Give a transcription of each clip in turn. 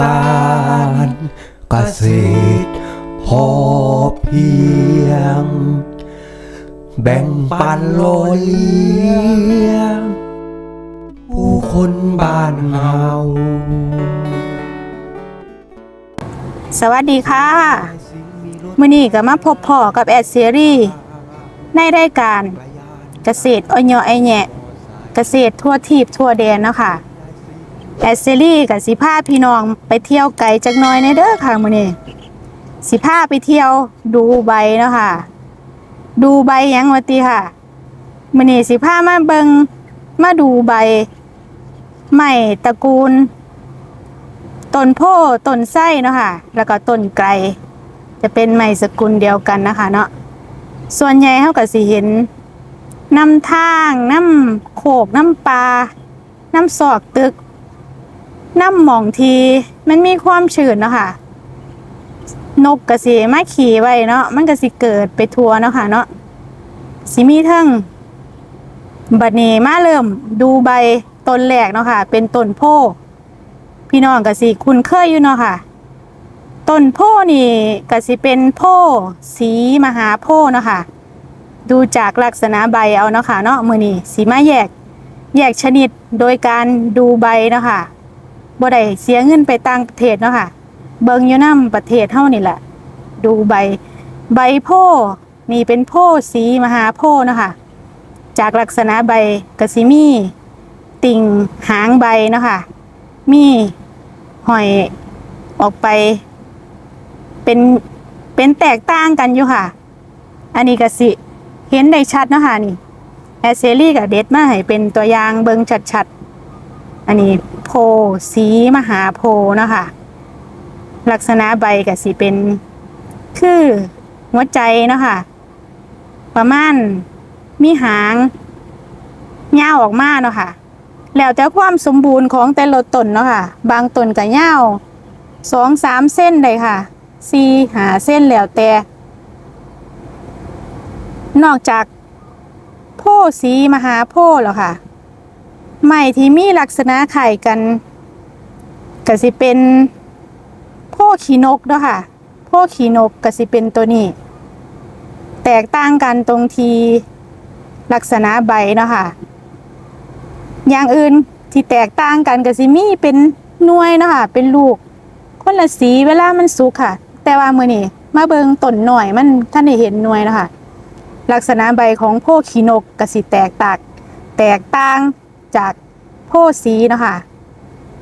การเกษตรพอเพียง แบ่งปันโลเลี้ยงผู้คนบ้านเฮาสวัสดีค่ะมื้อนี้ก็มาพบพ่อกับแอดเซีรีส์ในรายการเกษตรอ้อยเหยาะไอแหยะเกษตรทั่วทีบทั่วแดนเนาะค่ะ แอดซีรีส์กับสิพาพี่น้องไปเที่ยวไกลจักน่อยในเด้อค่ะมื้อนี้สิพาไปเที่ยวดูใบเนาะค่ะ ดูใบยังวะติค่ะมื้อนี้สิพามาเบิงมาดูใบไม้ตระกูลต้นโพต้นไส้เนาะค่ะ แล้วก็ต้นไกรจะเป็นไม้สกุลเดียวกันนะคะ เนาะส่วนใหญ่เขาก็สิเห็นน้ำทางน้ำโขกน้ำปลาน้ำซอกตึก น้ำหมองทีมันมีความชื้นเนาะค่ะ นกกระสีมาขี่ไว้เนาะมันก็สิเกิดไปทัวเนาะค่ะเนาะสิมีทั้งบัดนี้มาเริ่มดูใบต้นแรกเนาะค่ะ เป็นต้นโพพี่น้องก็สิคุ้นเคยอยู่เนาะค่ะต้นโพนี่ก็สิเป็นโพสีมหาโพเนาะค่ะดูจากลักษณะใบเอาเนาะค่ะเนาะมือนี้สิมาแยก แยกชนิดโดยการดูใบเนาะค่ะ บ่ได้เสียเงินไปต่างประเทศเนาะค่ะ เบิงอยู่นำประเทศเฮานี่แหละดูใบใบโพนี่เป็นโพสีมหาโพเนาะค่ะ จากลักษณะใบก็สิมีติ่งหางใบเนาะค่ะ มีหอยออกไป เป็นเป็นแตกต่างกันอยู่ค่ะ อันนี้ก็สิเห็นได้ชัดเนาะค่ะนี่แอสเซรี่กับเด็ดมาให้เป็นตัวอย่างเบิงชัดๆ อันนี้โพสีมหาโพเนาะค่ะ ลักษณะใบก็สิเป็น คือหัวใจเนาะค่ะ ประมาณมีหางยาออกมาเนาะค่ะ แล้วแต่ความสมบูรณ์ของแต่ละต้นเนาะค่ะ บางต้นก็ยาสองสามเส้นเลยค่ะสี่หาเส้นแล้วแต่ นอกจากโพสีมหาโพแล้วค่ะ ไม้ที่มีลักษณะไข่กันก็สิเป็นโพธิ์ขีนกเนาะค่ะโพธิ์ขีนกก็สิเป็นตัวนี้ แตกต่างกันตรงทีลักษณะใบเนาะค่ะ อย่างอื่นที่แตกต่างกันก็สิมีเป็นหน่วยเนาะค่ะ เป็นลูก คนละสีเวลามันสุกค่ะ แต่ว่ามือนี้มาเบิงต้นหน่อยมันท่านได้เห็นหน่วยเนาะค่ะ ลักษณะใบของโพธิ์ขีนกก็สิแตกตางแตกต่าง จากโพธิ์สีนะคะ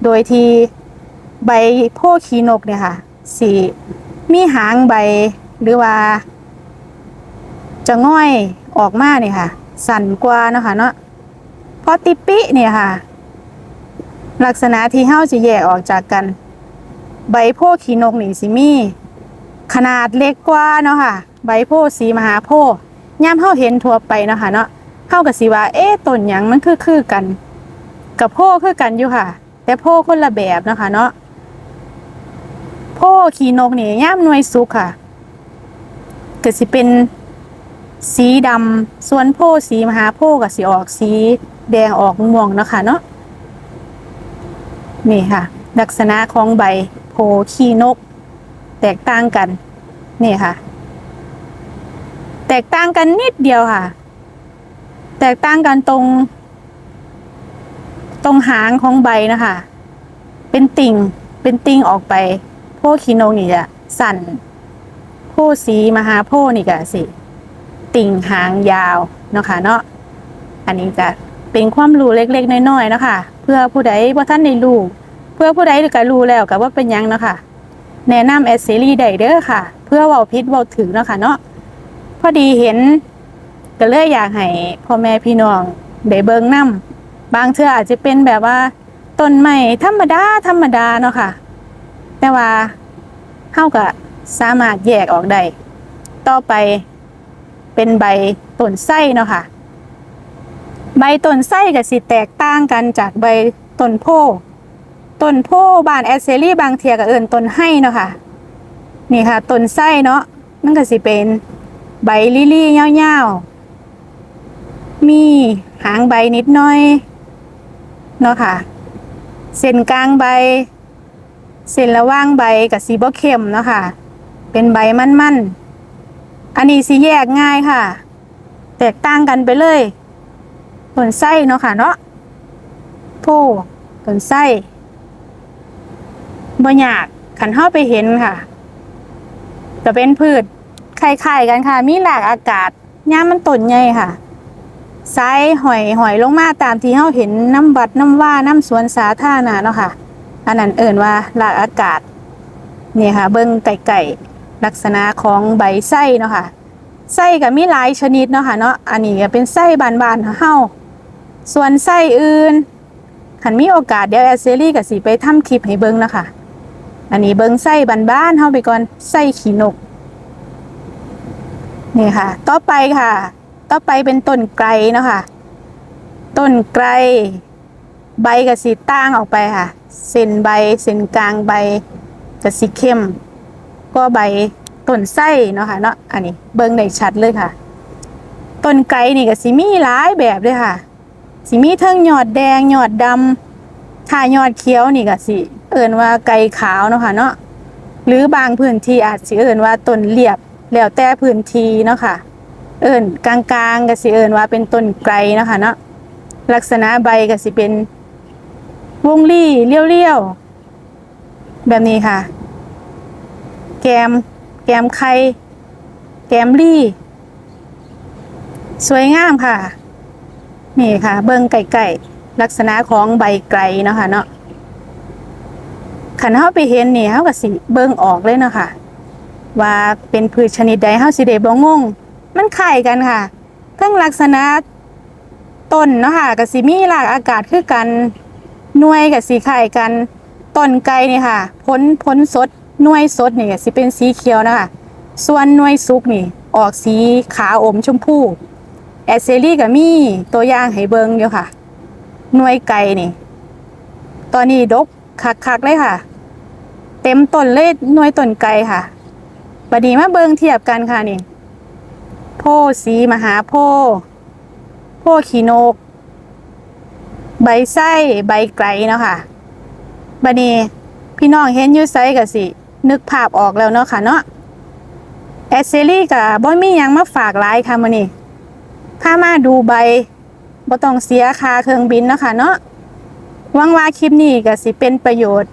โดยที่ใบโพธิ์ขีนกเนี่ยค่ะสีมีหางใบหรือว่า จะง่อยออกมาเนี่ยค่ะ สั่นกว่านะคะเนาะพอติปิเนี่ยค่ะ ลักษณะที่เฮาจะแยกออกจากกัน ใบโพขีนกนี่สิมี ขนาดเล็กกว่าเนาะค่ะ ใบโพสีมหาโพย่ามเฮาเห็นทั่วไปเนาะค่ะเนาะเฮาก็สิว่าเอ๊ะต้นหยังมันคือคือกัน กับโพคือกันอยู่ค่ะ แต่โพคนละแบบนะคะ เนาะโพขี่นกนี่ย่ามหน่วยสุกค่ะก็สิเป็นสีดำส่วนโพสีมหาโพกับสีออกสีแดงออกม่วงนะคะเนาะนี่ค่ะ ลักษณะของใบโพขี้นก แตกต่างกัน นี่ค่ะ แตกต่างกันนิดเดียวค่ะ แตกต่างกันตรง ตรงหางของใบนะคะ เป็นติ่ง เป็นติ่งออกไปโพธิ์ขี้นนี่จะสั่นโพธิ์สีมหาโพนี่ก็สิ ติ่งหางยาวเนาะค่ะเนาะอันนี้จะเป็นความรู้เล็กๆน้อยๆนะคะเพื่อผู้ใดว่าท่านได้รู้เพื่อผู้ใดก็รู้แล้วก็ว่าเป็นยังเนาะค่ะแนะนำแอดซีรีส์ได้เด้อค่ะ เพื่อเว้าพิษเว้าถึงเนาะค่ะเนาะพอดีเห็นก็เลยอยากให้พ่อแม่พี่น้องได้เบิ่งนํ บางเทื่ออาจจะเป็นแบบว่าต้นไม้ธรรมดาธรรมดาเนาะค่ะ แต่ว่าเฮาก็สามารถแยกออกได้ต่อไปเป็นใบต้นไส้เนาะค่ะ ใบต้นไส้กับสิแตกต่างกันจากใบต้นโพต้นโพบานแอสเซรี่บางเทียกับเอิญต้นให้เนาะค่ะ นี่ค่ะต้นไส้เนาะมันก็สิเป็นใบลิลี่ยาวๆมีหางใบนิดหน้อย เนาะค่ะเส้นกลางใบ เส้นระว่างใบกับสีบ่เข้มเนาะค่ะ เป็นใบมันๆ อันนี้สีแยกง่ายค่ะ แตกต่างกันไปเลยต้นไส้เนาะค่ะเนาะโพต้นไส้บ่ยากขันเข้าไปเห็นค่ะจะเป็นพืชคล้ายๆกันค่ะ มีหลากอากาศย่ามันต้นใหญ่ค่ะ ไซหอยหอยลงมาตามที่เฮาเห็นน้ำบัดน้ำว่าน้ำสวนสาธารณะเนาะค่ะ อันนั้นเอิ่นว่าหลากอากาศนี่ค่ะ เบิ่งไก่ๆลักษณะของใบไส้เนาะค่ะไส้ก็มีหลายชนิดเนาะค่ะเนาะอันนี้ก็เป็นไส้บานๆของเฮาส่วนไส้อื่นขันมีโอกาสเดี๋ยวแอเซรี่กับสิไปทำคลิปให้เบิ่งเนาะคะ อันนี้เบิ่งไส้บานๆเฮาไปก่อนไส้ขีนก นี่ค่ะ ต่อไปค่ะ ต่อไปเป็นต้นไกรเนาะค่ะ ต้นไกรใบกับสีต่างออกไปค่ะ เส้นใบเส้นกลางใบกับสีเข้ม ก็ใบต้นไส้เนาะค่ะเนาะ อันนี้เบิ่งได้ชัดเลยค่ะ ต้นไกรนี่ก็สิมีหลายแบบเลยค่ะสิมีเทิงหยอดแดงหยอดดำถ้ายอดเขียวนี่ก็สิเอิ้นว่าไก่ขาวเนาะค่ะเนาะ หรือบางพื้นที่อาจสิเอิ้นว่าต้นเรียบแล้วแต่พื้นที่เนาะค่ะ เอิ้นกลางๆก็สิเอิ้นว่าเป็นต้นไกรนะคะเนาะลักษณะใบก็สิเป็น วงรี่เลี้ยวๆแบบนี้ค่ะ แกม แกมไข่แกมรี่ สวยงามค่ะ นี่ค่ะ เบิ้งไก่ๆลักษณะของใบไกรเนาะค่ะเนาะขันเฮาไปเห็นเนี่ยเฮาก็สิเบิ้งออกเลยเนาะค่ะว่าเป็นพืชชนิดใดเฮาสิได้บ่งง มันคล้ายกันค่ะทั้งลักษณะต้นเนาะค่ะก็สิมีหลากอากาศคือกันหน่วยก็สิคล้ายกันต้นไก่นี่ค่ะผลผลสดหน่วยสดนี่ก็สิเป็นสีเขียวนะคะส่วนหน่วยสุกนี่ ออกสีขาวอมชมพูแอสเซรี่ก็มีตัวอย่างให้เบิงอยู่ค่ะหน่วยไก่นี่ ตอนนี้ดกคักๆเลยค่ะ เต็มต้นเลยหน่วยต้นไก่ค่ะบัดนี้มาเบิงเทียบกันค่ะนี่ โพสีมหาโพธิ์โพขีนก ใบไส้ใบไกลเนาะค่ะบัดนี้พี่น้องเห็นยูไซกับสิ นึกภาพออกแล้วเนาะค่ะเนาะแอสเซรี่กับบ่มียังมาฝากหลายค่ะมื้อนี้ามาดูใบบ่ต้องเสียค่าเครื่องบินเนาะค่ะเนาะหวังว่าคลิปนี้ก็สิเป็นประโยชน์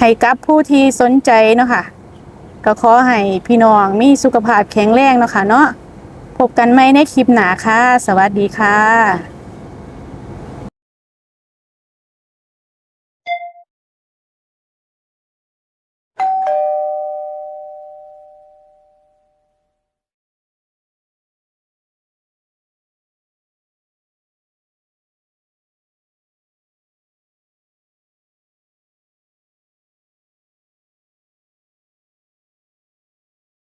ให้กับผู้ที่สนใจเนาะค่ะ ก็ขอให้พี่น้องมีสุขภาพแข็งแรงเนาะค่ะเนาะพบกันใหม่ในคลิปหน้าค่ะ สวัสดีค่ะ